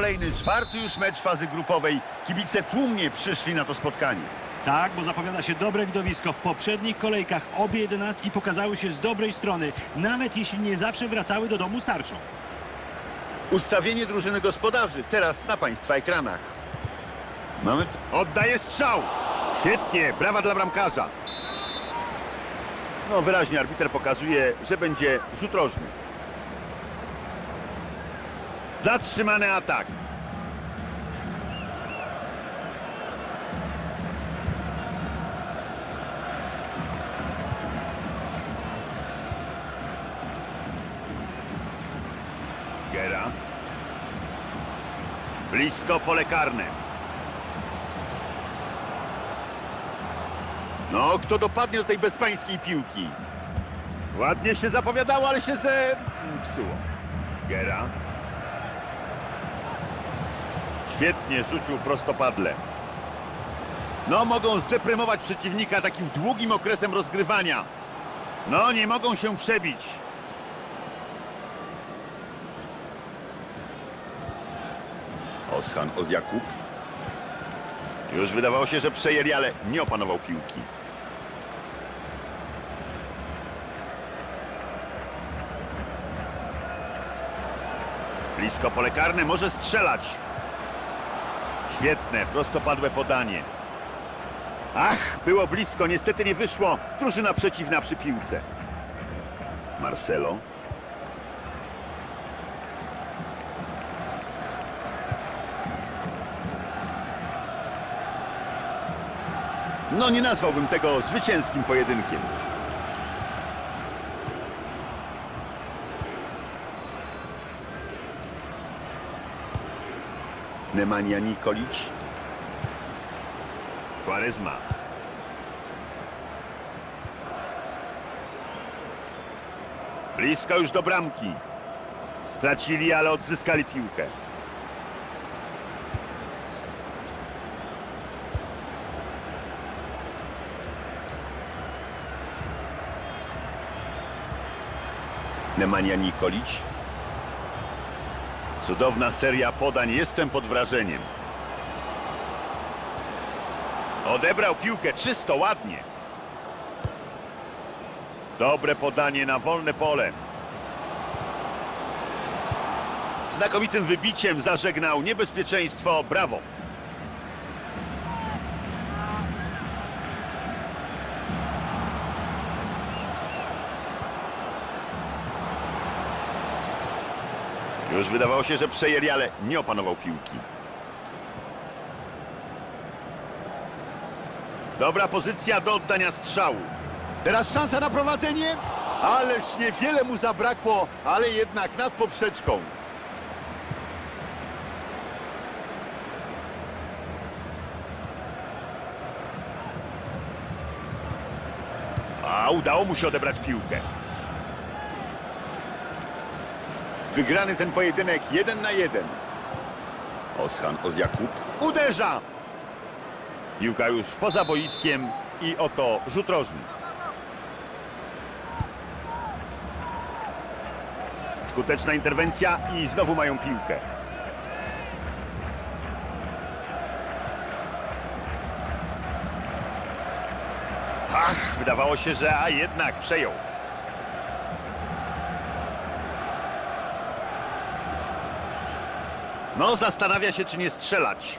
Kolejny, czwarty już mecz fazy grupowej. Kibice tłumnie przyszli na to spotkanie. Tak, bo zapowiada się dobre widowisko. W poprzednich kolejkach obie jedenastki pokazały się z dobrej strony, nawet jeśli nie zawsze wracały do domu starczą. Ustawienie drużyny gospodarzy teraz na Państwa ekranach. Mamy... Oddaje strzał! Świetnie, brawa dla bramkarza. No wyraźnie arbiter pokazuje, że będzie rzut rożny. Zatrzymany atak. Gera. Blisko pole karne. No, kto dopadnie do tej bezpańskiej piłki? Ładnie się zapowiadało, ale się ze... psuło. Gera. Świetnie rzucił prostopadle. No, mogą zdeprymować przeciwnika takim długim okresem rozgrywania. No, nie mogą się przebić. Oschan Ozjakub. Już wydawało się, że przejęli, ale nie opanował piłki. Blisko pole karne, może strzelać. Świetne, prostopadłe podanie. Ach, było blisko, niestety nie wyszło. Drużyna przeciwna przy piłce. Marcelo. No nie nazwałbym tego zwycięskim pojedynkiem. Nemanja Nikolic. Quaresma. Blisko już do bramki. Stracili, ale odzyskali piłkę. Nemanja Nikolic. Cudowna seria podań, jestem pod wrażeniem. Odebrał piłkę czysto, ładnie. Dobre podanie na wolne pole. Znakomitym wybiciem zażegnał niebezpieczeństwo. Brawo. Już wydawało się, że przejęli, ale nie opanował piłki. Dobra pozycja do oddania strzału. Teraz szansa na prowadzenie. Ależ niewiele mu zabrakło, ale jednak nad poprzeczką. A udało mu się odebrać piłkę. Wygrany ten pojedynek jeden na jeden. Oschan Ozjakub uderza. Piłka już poza boiskiem i oto rzut rożny. Skuteczna interwencja i znowu mają piłkę. Ach, wydawało się, że a jednak przejął. No, zastanawia się, czy nie strzelać.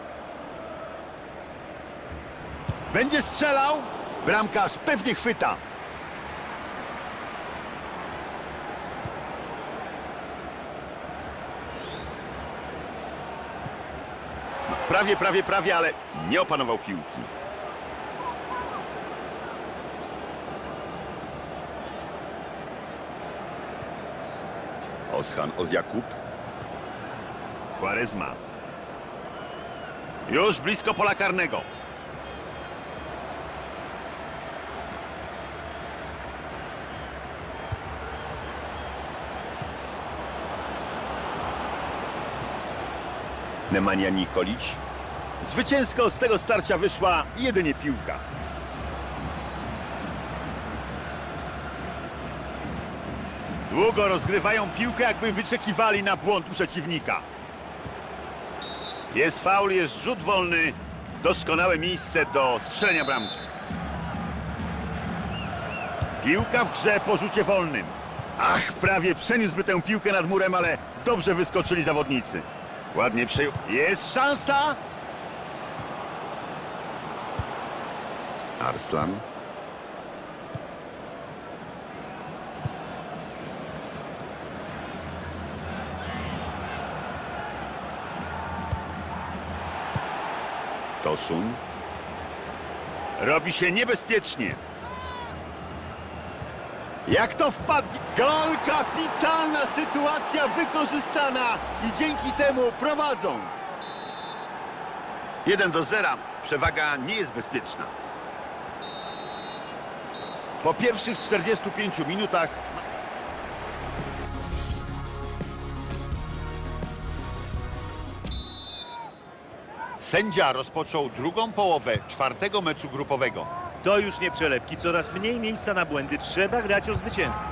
Będzie strzelał? Bramkarz pewnie chwyta. No, prawie, prawie, prawie, ale nie opanował piłki. Oschan Ozjakub. Quaresma. Już blisko pola karnego. Nemanja Nikolic. Zwycięsko z tego starcia wyszła jedynie piłka. Długo rozgrywają piłkę, jakby wyczekiwali na błąd przeciwnika. Jest faul, jest rzut wolny. Doskonałe miejsce do strzelenia bramki. Piłka w grze po rzucie wolnym. Ach, prawie przeniósłby tę piłkę nad murem, ale dobrze wyskoczyli zawodnicy. Ładnie przejął. Jest szansa! Arslan. Tosun. Robi się niebezpiecznie. Jak to wpadnie? Gol, kapitalna sytuacja wykorzystana i dzięki temu prowadzą. 1 do 0. Przewaga nie jest bezpieczna. Po pierwszych 45 minutach sędzia rozpoczął drugą połowę czwartego meczu grupowego. To już nie przelewki, coraz mniej miejsca na błędy. Trzeba grać o zwycięstwo.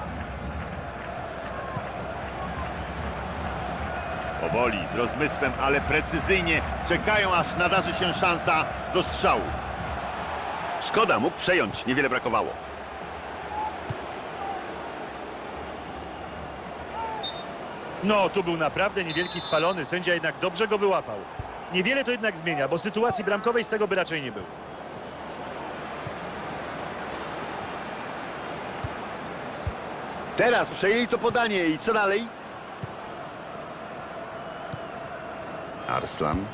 Powoli, z rozmysłem, ale precyzyjnie czekają, aż nadarzy się szansa do strzału. Szkoda, mógł przejąć, niewiele brakowało. No, tu był naprawdę niewielki spalony. Sędzia jednak dobrze go wyłapał. Niewiele to jednak zmienia, bo sytuacji bramkowej z tego by raczej nie było. Teraz przejęli to podanie i co dalej? Arslan.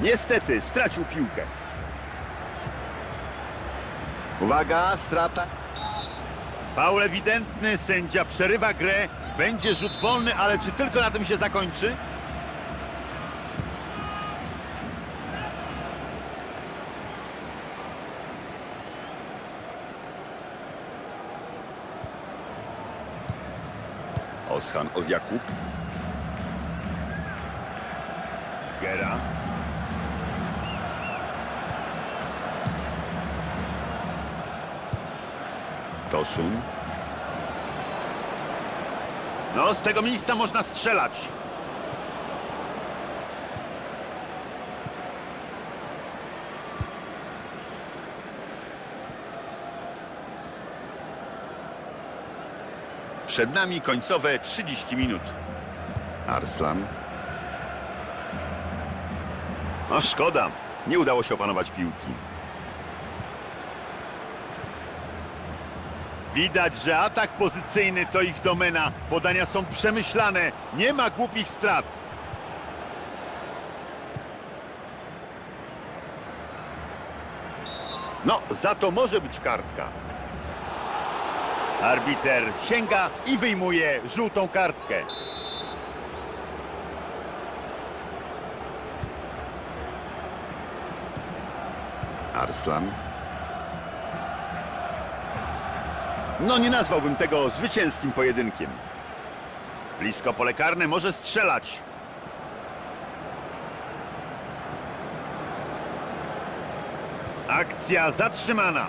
Niestety, stracił piłkę. Uwaga, strata. Faul ewidentny, sędzia przerywa grę. Będzie rzut wolny, ale czy tylko na tym się zakończy? Oschan Ozjakub. Gera. No, z tego miejsca można strzelać. Przed nami końcowe 30 minut. Arslan. No szkoda, nie udało się opanować piłki. Widać, że atak pozycyjny to ich domena. Podania są przemyślane, nie ma głupich strat. No, za to może być kartka. Arbiter sięga i wyjmuje żółtą kartkę. Arslan. No nie nazwałbym tego zwycięskim pojedynkiem. Blisko pole karne może strzelać. Akcja zatrzymana.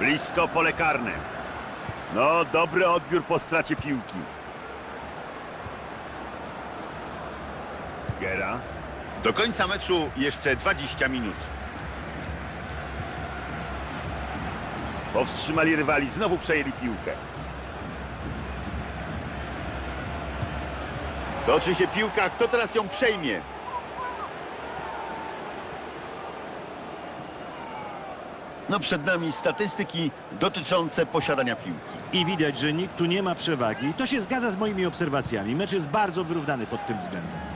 Blisko pole karne. No, dobry odbiór po stracie piłki. Gera. Do końca meczu jeszcze 20 minut. Powstrzymali rywali, znowu przejęli piłkę. Toczy się piłka, kto teraz ją przejmie? No przed nami statystyki dotyczące posiadania piłki. I widać, że nikt tu nie ma przewagi. To się zgadza z moimi obserwacjami. Mecz jest bardzo wyrównany pod tym względem.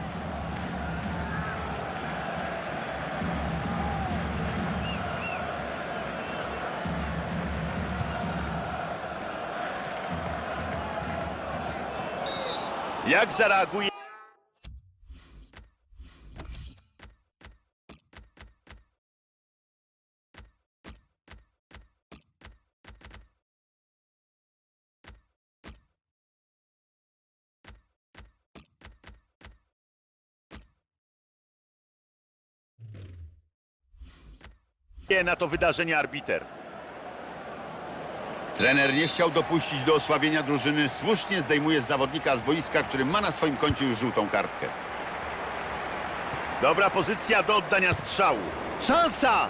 Jak zareaguje? na to wydarzenie arbiter. Trener nie chciał dopuścić do osłabienia drużyny. Słusznie zdejmuje z zawodnika z boiska, który ma na swoim koncie już żółtą kartkę. Dobra pozycja do oddania strzału. Szansa!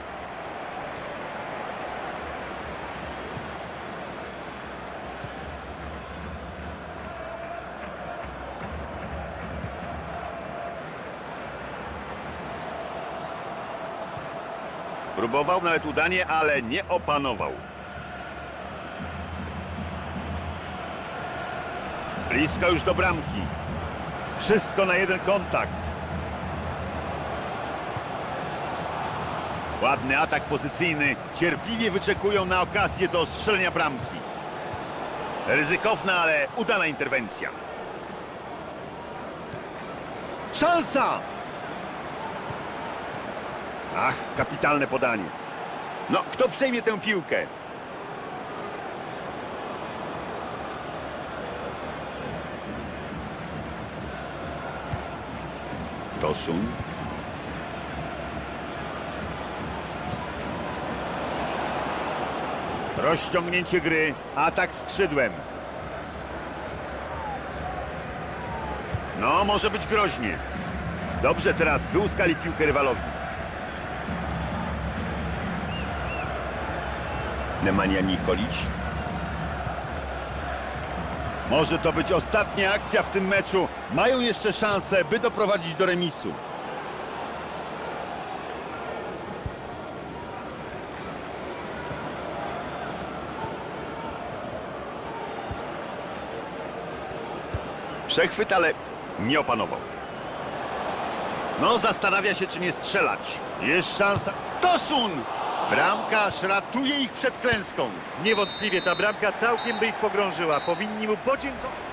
Próbował nawet udanie, ale nie opanował. Blisko już do bramki. Wszystko na jeden kontakt. Ładny atak pozycyjny. Cierpliwie wyczekują na okazję do strzelenia bramki. Ryzykowna, ale udana interwencja. Szansa! Ach, kapitalne podanie. No, kto przejmie tę piłkę? Tosun. Rozciągnięcie gry, atak skrzydłem. No, może być groźnie. Dobrze, teraz wyłuskali piłkę rywalowi. Nemanja Nikolić. Może to być ostatnia akcja w tym meczu. Mają jeszcze szansę, by doprowadzić do remisu. Przechwyt, ale nie opanował. No, zastanawia się, czy nie strzelać. Jest szansa. Tosun! Bramkarz ratuje ich przed klęską. Niewątpliwie ta bramka całkiem by ich pogrążyła. Powinni mu podziękować.